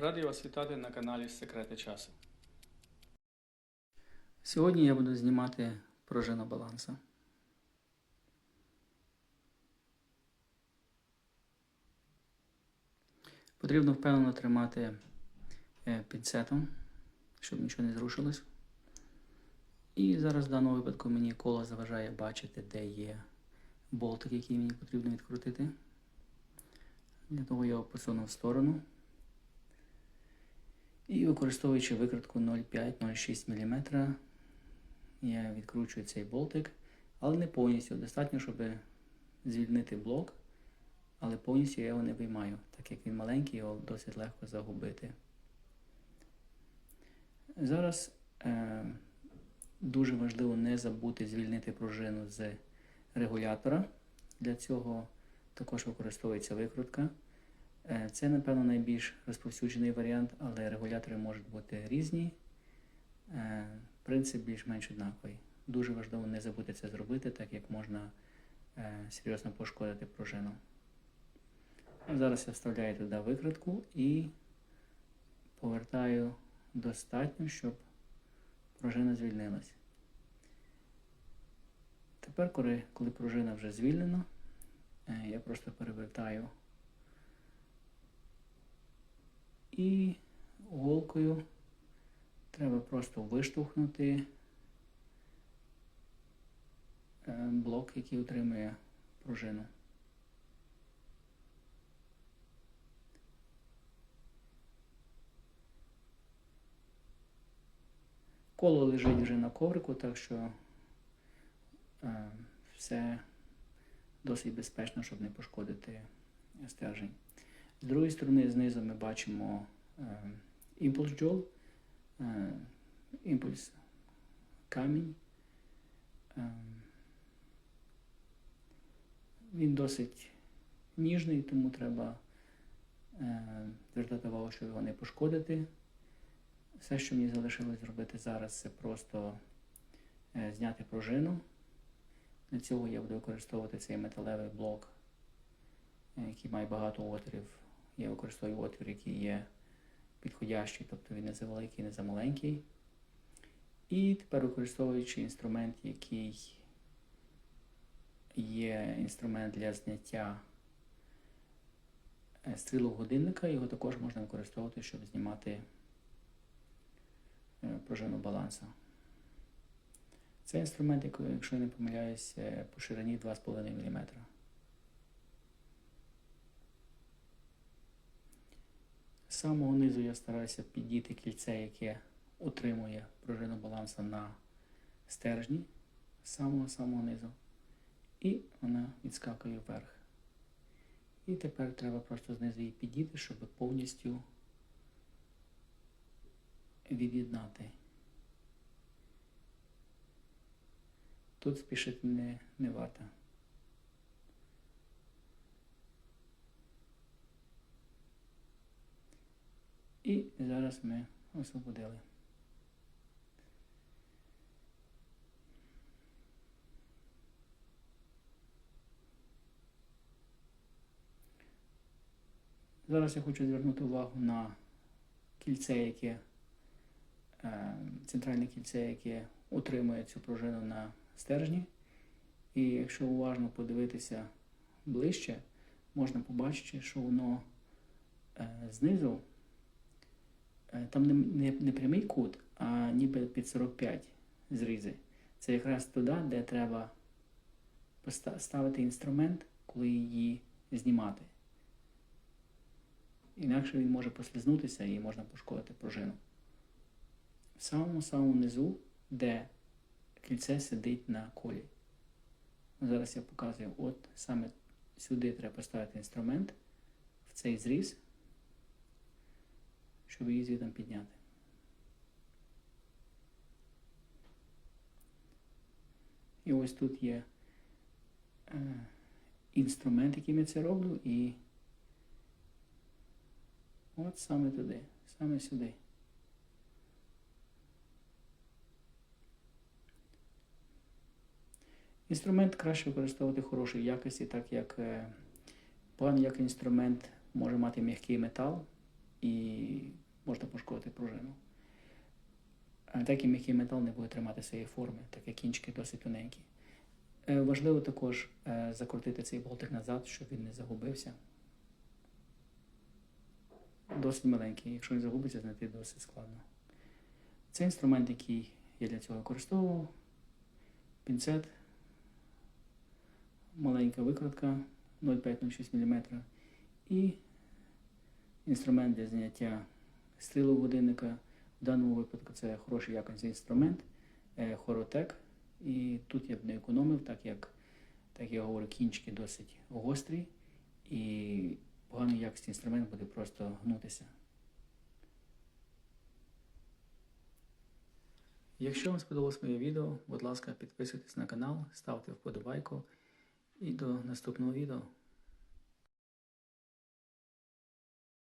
Радий вас вітати на каналі Секрети часу. Сьогодні я буду знімати пружину баланса. Потрібно впевнено тримати е, пінцетом, щоб нічого не зрушилось. І зараз в даному випадку мені коло заважає бачити, де є болтик, який мені потрібно відкрутити. Для того я його посунув в сторону. Використовуючи викрутку 0,5-0,6 мм, я відкручую цей болтик, але не повністю. Достатньо, щоб звільнити блок, але повністю я його не виймаю, так як він маленький, його досить легко загубити. Зараз е, дуже важливо не забути звільнити пружину з регулятора. Для цього також використовується викрутка. Е, Це, напевно, найбільш розповсюджений варіант, але регулятори можуть бути різні. Е, Принцип більш-менш однаковий. Дуже важливо не забути це зробити, так як можна е, серйозно пошкодити пружину. Зараз я вставляю туди викрутку і повертаю достатньо, щоб пружина звільнилась. Тепер, коли, пружина вже звільнена, я просто перевертаю і голкою треба просто виштовхнути е, блок, який утримує пружину. Коло лежить вже на коврику, так що е, все досить безпечно, щоб не пошкодити стержень. З другої сторони, знизу ми бачимо е, імпульс джол, е, імпульс камінь. Е, він досить ніжний, тому треба звертати увагу, щоб його не пошкодити. Все, що мені залишилось зробити зараз, це просто зняти пружину. Для цього я буду використовувати цей металевий блок, який має багато отворів. Я використовую отвір, який є підходящий, тобто він не завеликий, не замаленький. І тепер використовуючи інструмент, який є інструмент для зняття е, стрілок годинника, його також можна використовувати, щоб знімати е, пружину баланса. Це інструмент, якщо я не помиляюсь, е, по ширині 2,5 мм. Самого низу я стараюся підійти кільце, яке утримує пружину баланса на стержні з самого-самого низу. І вона відскакує вверх. І тепер треба просто знизу її підійти, щоб повністю від'єднати. Тут спішити не, не варто. І зараз ми освободили. Зараз я хочу звернути увагу на кільце, яке е, центральне кільце, яке утримує цю пружину на стержні. І якщо уважно подивитися ближче, можна побачити, що воно е, знизу, там не, не, не прямий кут, а ніби під 45 зрізи. Це якраз туди, де треба ставити інструмент, коли її знімати. Інакше він може послизнутися і можна пошкодити пружину. В самому-самому низу, де кільце сидить на колі. Зараз я показую, от саме сюди треба поставити інструмент в цей зріз, щоб її звідом підняти. І ось тут є е, інструмент, яким я це роблю, і от саме туди, саме сюди. Інструмент краще використовувати хорошої якості, так як е, поганий як інструмент може мати м'який метал, і можна пошкодити пружину. Так і м'який метал не буде тримати своєї форми, так як кінчики досить тоненькі. Е, Важливо також е, закрутити цей болтик назад, щоб він не загубився. Досить маленький. Якщо він загубиться, знайти досить складно. Це інструмент, який я для цього використовував. Пінцет, маленька викрутка 0,5-0,6 мм і інструмент для зняття стрілу годинника. В даному випадку це хороший якісний інструмент е, Хоротек. І тут я б не економив, так як, так я говорю, кінчики досить гострі і поганий якісний інструмент буде просто гнутися. Якщо вам сподобалось моє відео, будь ласка, підписуйтесь на канал, ставте вподобайку і до наступного відео.